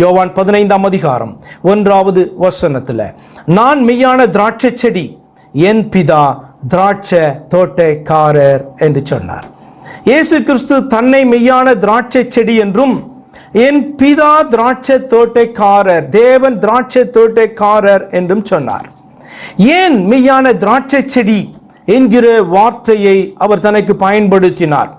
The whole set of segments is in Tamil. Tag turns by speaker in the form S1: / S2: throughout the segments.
S1: யோவான் பதினைந்தாம் அதிகாரம் ஒன்றாவது வசனத்தில் நான் மெய்யான திராட்சை செடி என் பிதா திராட்சை தோட்டக்காரர் என்று சொன்னார். இயேசு கிறிஸ்து தன்னை மெய்யான திராட்சை செடி என்றும் என் பிதா திராட்சை தோட்டக்காரர் தேவன் திராட்சை தோட்டக்காரர் என்றும் சொன்னார். ஏன் மெய்யான திராட்சை செடி என்கிற வார்த்தையை அவர் தனக்கு பயன்படுத்தினார்?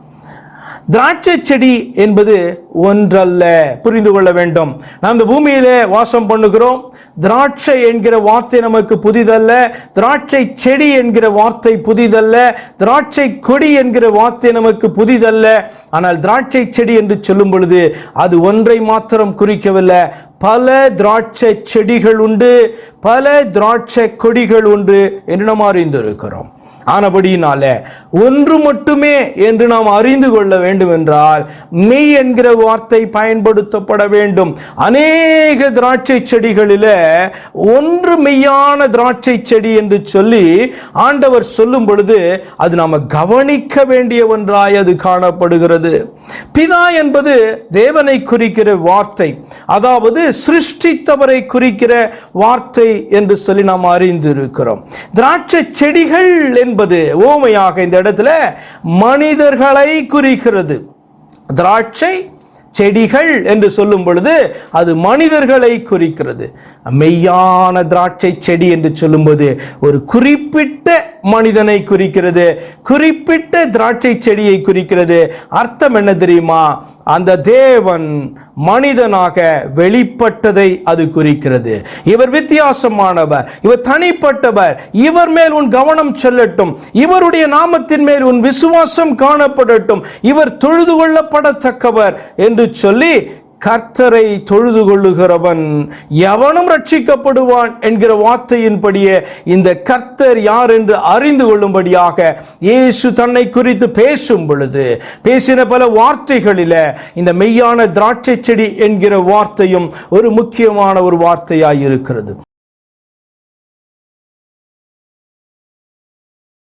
S1: திராட்சை செடி என்பது ஒன்றல்ல. புரிந்து கொள்ள வேண்டும். நாம் இந்த பூமியிலே வாசம் பண்ணுகிறோம். திராட்சை என்கிற வார்த்தை நமக்கு புதிதல்ல. திராட்சை செடி என்கிற வார்த்தை புதிதல்ல. திராட்சை கொடி என்கிற வார்த்தை நமக்கு புதிதல்ல. ஆனால் திராட்சை செடி என்று சொல்லும் பொழுது அது ஒன்றை மாத்திரம் குறிக்கவில்லை. பல திராட்சை செடிகள் உண்டு. பல திராட்சை கொடிகள் உண்டு. என்று நாம் அறிந்திருக்கிறோம். ஆனபடியினால ஒன்று மட்டுமே என்று நாம் அறிந்து கொள்ள வேண்டும் என்றால் மெய் என்கிற வார்த்தை பயன்படுத்தப்பட வேண்டும். அநேக திராட்சை செடிகளில் ஒன்று மெய்யான திராட்சை செடி என்று சொல்லி ஆண்டவர் சொல்லும் பொழுது அது நாம கவனிக்க வேண்டிய ஒன்றாய் அது காணப்படுகிறது. பிதா என்பது தேவனை குறிக்கிற வார்த்தை அதாவது சிருஷ்டித்தவரை குறிக்கிற வார்த்தை என்று சொல்லி நாம் அறிந்திருக்கிறோம். திராட்சை செடிகள் என்று என்பது ஓமையாக இந்த இடத்துல மனிதர்களை குறிக்கிறது. திராட்சை செடிகள் என்று சொல்லும் பொழுது அது மனிதர்களை குறிக்கிறது. மெய்யான திராட்சை செடி என்று சொல்லும்போது ஒரு குறிப்பிட்ட மனிதனை குறிக்கிறது. குறிப்பிட்ட திராட்சை செடியை குறிக்கிறது. அர்த்தம் என்ன தெரியுமா? அந்த தேவன் மனிதனாக வெளிப்பட்டதை அது குறிக்கிறது. இவர் வித்தியாசமானவர் இவர் தனிப்பட்டவர் இவர் மேல் உன் கவனம் செல்லட்டும் இவருடைய நாமத்தின் மேல் உன் விசுவாசம் காணப்படட்டும் இவர் தொழுது கொள்ளப்படத்தக்கவர் என்று சொல்லி கர்த்தரை தொழுது கொள்ளுகிறவன் எவனும் ரட்சிக்கப்படுவான் என்கிற வார்த்தையின்படியே இந்த கர்த்தர் யார் என்று அறிந்து கொள்ளும்படியாக இயேசு தன்னை குறித்து பேசும் பொழுது பேசின பல வார்த்தைகளில இந்த மெய்யான திராட்சை செடி என்கிற வார்த்தையும் ஒரு முக்கியமான ஒரு வார்த்தையாக இருக்கிறது.